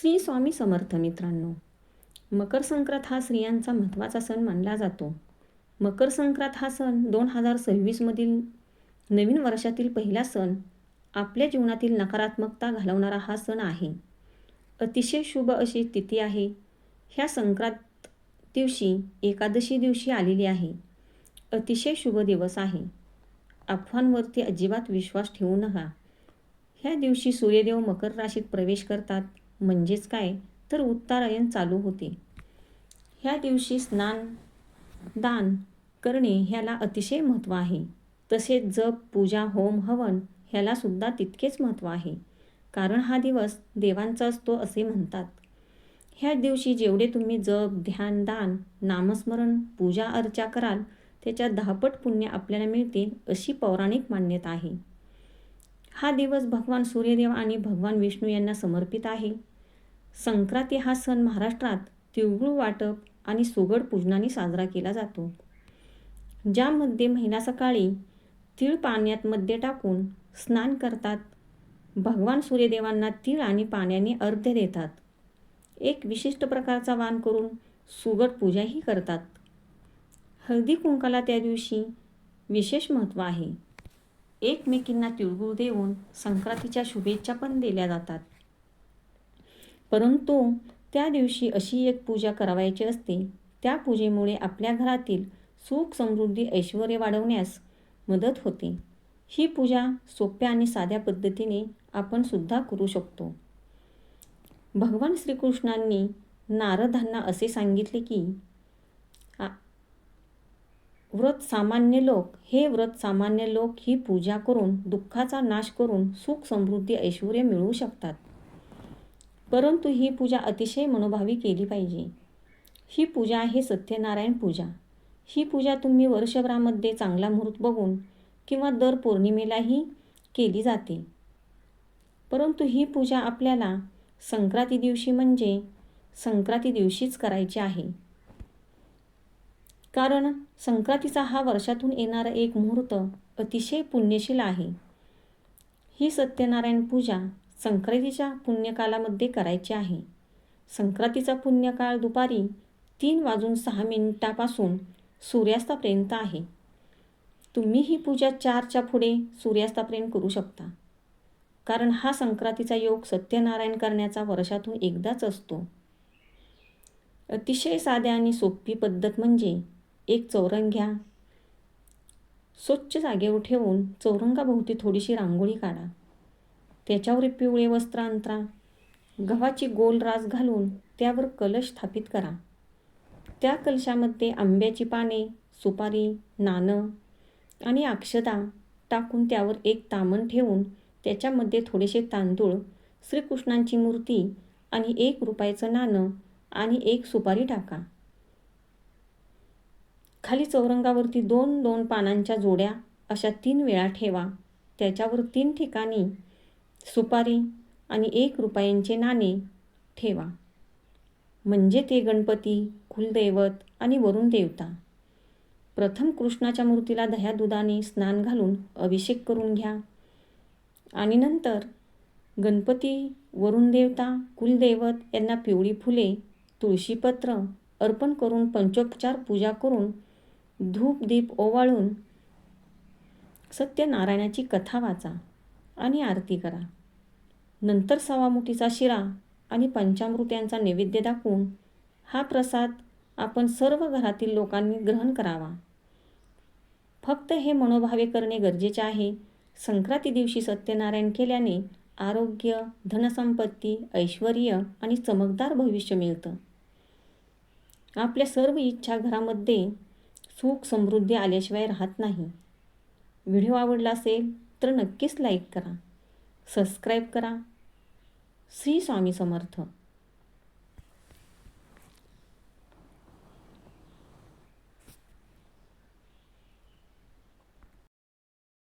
श्री स्वामी समर्थ मित्रांनो मकर संक्रांत हा स्त्रियांचा महत्त्वाचा सण मानला जातो. मकर संक्रांत हा सण दोन हजार सव्वीसमधील नवीन वर्षातील पहिला सण आपल्या जीवनातील नकारात्मकता घालवणारा हा सण आहे. अतिशय शुभ अशी तिथी आहे. ह्या संक्रांत दिवशी एकादशी दिवशी आलेली आहे. अतिशय शुभ दिवस आहे. अफवांवरती अजिबात विश्वास ठेवू नका. ह्या दिवशी सूर्यदेव मकर राशीत प्रवेश करतात. म्हणजेच काय? तर उत्तरायण चालू होते. ह्या दिवशी स्नान दान करणे ह्याला अतिशय महत्त्व आहे. तसेच जप पूजा होम हवन ह्यालासुद्धा तितकेच महत्त्व आहे. कारण हा दिवस देवांचा असतो असे म्हणतात. ह्या दिवशी जेवढे तुम्ही जप ध्यान दान नामस्मरण पूजा अर्चा कराल त्याच्या दहापट पुण्य आपल्याला मिळते अशी पौराणिक मान्यता आहे. हा दिवस भगवान सूर्यदेव आणि भगवान विष्णू यांना समर्पित आहे. संक्रांती हा सण महाराष्ट्रात तिळगुळ वाटप आणि सुगड पूजनाने साजरा केला जातो. ज्यामध्ये महिला सकाळी तीळ पाण्यात मध्ये टाकून स्नान करतात. भगवान सूर्यदेवांना तीळ आणि पाण्याने अर्ध्य देतात. एक विशिष्ट प्रकारचा वाण करून सुगड पूजाही करतात. हळदी कुंकाला त्या दिवशी विशेष महत्त्व आहे. एकमेकींना तिळगुळ देऊन संक्रांतीच्या शुभेच्छा पण दिल्या जातात. परंतु त्या दिवशी अशी एक पूजा करावायची असते. त्या पूजेमुळे आपल्या घरातील सुख समृद्धी ऐश्वर वाढवण्यास मदत होते. ही पूजा सोप्या आणि साध्या पद्धतीने आपण सुद्धा करू शकतो. भगवान श्रीकृष्णांनी नारदांना असे सांगितले की व्रत सामान्य लोक हे व्रत सामान्य लोक ही पूजा करून दुःखाचा नाश करून सुख समृद्धी ऐश्वर मिळवू शकतात. परंतु ही पूजा अतिशय मनोभावी केली पाहिजे. ही पूजा आहे सत्यनारायण पूजा. ही पूजा तुम्ही वर्षभरामध्ये चांगला मुहूर्त बघून किंवा दर पौर्णिमेलाही केली जाते. परंतु ही पूजा आपल्याला संक्रांती दिवशी म्हणजे संक्रांती दिवशीच करायची आहे. कारण संक्रांतीचा हा वर्षातून येणारा एक मुहूर्त अतिशय पुण्यशील आहे. ही सत्यनारायण पूजा संक्रांतीच्या पुण्यकालामध्ये करायचे आहे. संक्रांतीचा पुण्यकाळ दुपारी तीन वाजून सहा मिनिटापासून सूर्यास्तापर्यंत आहे. तुम्ही ही पूजा चारच्या पुढे सूर्यास्तापर्यंत करू शकता. कारण हा संक्रांतीचा योग सत्यनारायण करण्याचा वर्षातून एकदाच असतो. अतिशय साध्या आणि सोपी पद्धत म्हणजे एक चौरंग घ्या स्वच्छ जागेवर ठेवून चौरंगाभोवती थोडीशी रांगोळी काढा. त्याच्यावर पिवळे वस्त्र अंतरा. गव्हाची गोल रास घालून त्यावर कलश स्थापित करा. त्या कलशामध्ये आंब्याची पाने सुपारी नाणं आणि अक्षदा टाकून त्यावर एक तामण ठेवून त्याच्यामध्ये थोडेसे तांदूळ श्रीकृष्णांची मूर्ती आणि एक रुपयाचं नाणं आणि एक सुपारी टाका. खाली चौरंगावरती दोन दोन पानांच्या जोड्या अशा तीन वेळा ठेवा. त्याच्यावर तीन ठिकाणी सुपारी आणि एक रुपयांचे नाणे ठेवा. म्हणजे ते गणपती कुलदैवत आणि वरुण देवता. प्रथम कृष्णाच्या मूर्तीला दह्या दुधाने स्नान घालून अभिषेक करून घ्या. आणि नंतर गणपती वरुण देवता कुलदैवत यांना पिवळी फुले तुळशीपत्र अर्पण करून पंचोपचार पूजा करून धूप दीप ओवाळून सत्यनारायणाची कथा वाचा. आणि आरती करा. नंतर सवामुठीचा शिरा आणि पंचामृत्यांचा नैवेद्य दाखवून हा प्रसाद आपण सर्व घरातील लोकांनी ग्रहण करावा. फक्त हे मनोभावे करणे गरजेचे आहे. संक्रांती दिवशी सत्यनारायण केल्याने आरोग्य धनसंपत्ती ऐश्वर आणि चमकदार भविष्य मिळतं. आपल्या सर्व इच्छा घरामध्ये सुख समृद्धी आल्याशिवाय राहत नाही. व्हिडिओ आवडला असेल तर नक्कीच लाईक करा. सबस्क्राईब करा. श्री स्वामी समर्थ.